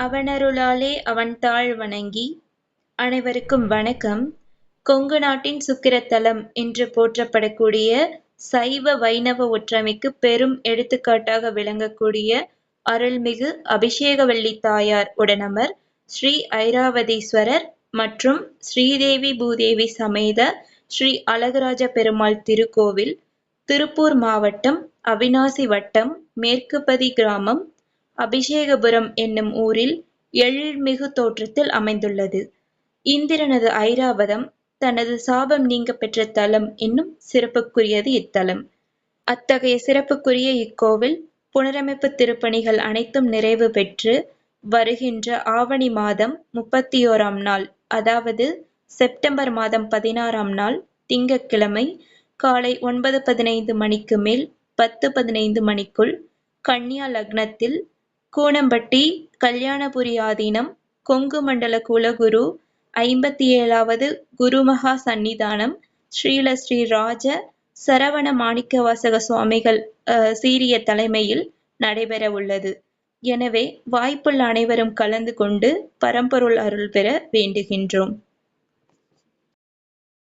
அவனருளாலே அவன்தாள் வணங்கி அனைவருக்கும் வணக்கம். கொங்கு நாட்டின் சுக்கிரத்தலம் என்று போற்றப்படக்கூடிய சைவ வைணவ ஒற்றுமைக்கு பெரும் எடுத்துக்காட்டாக விளங்கக்கூடிய அருள்மிகு அபிஷேகவல்லி தாயார் உடனமர் ஸ்ரீ ஐராவதீஸ்வரர் மற்றும் ஸ்ரீதேவி பூதேவி சமேத ஸ்ரீ அழகராஜ பெருமாள் திருக்கோவில் திருப்பூர் மாவட்டம் அவிநாசி வட்டம் மேற்குப்பதி கிராமம் அபிஷேகபுரம் என்னும் ஊரில் எழில்மிகு தோற்றத்தில் அமைந்துள்ளது. இந்திரனது ஐராவதம் தனது சாபம் நீங்க பெற்ற தலம் என்னும் சிறப்புக்குரியது இத்தலம். அத்தகைய சிறப்புக்குரிய இக்கோவில் புனரமைப்பு திருப்பணிகள் அனைத்தும் நிறைவு பெற்று வருகின்ற ஆவணி மாதம் முப்பத்தியோராம் நாள் அதாவது செப்டம்பர் மாதம் பதினாறாம் நாள் திங்கட்கிழமை காலை ஒன்பது பதினைந்து மணிக்கு மேல் பத்து பதினைந்து மணிக்குள் கன்னியா லக்னத்தில் கூனம்பட்டி கல்யாணபுரி ஆதீனம் கொங்கு மண்டல குலகுரு ஐம்பத்தி ஏழாவது குருமகா சந்நிதானம் ஸ்ரீல ஸ்ரீ ராஜ சரவண மாணிக்கவாசக சுவாமிகள் சீரிய தலைமையில் நடைபெற உள்ளது. எனவே வாய்ப்புள்ள அனைவரும் கலந்து கொண்டு பரம்பொருள் அருள் பெற வேண்டுகின்றோம்.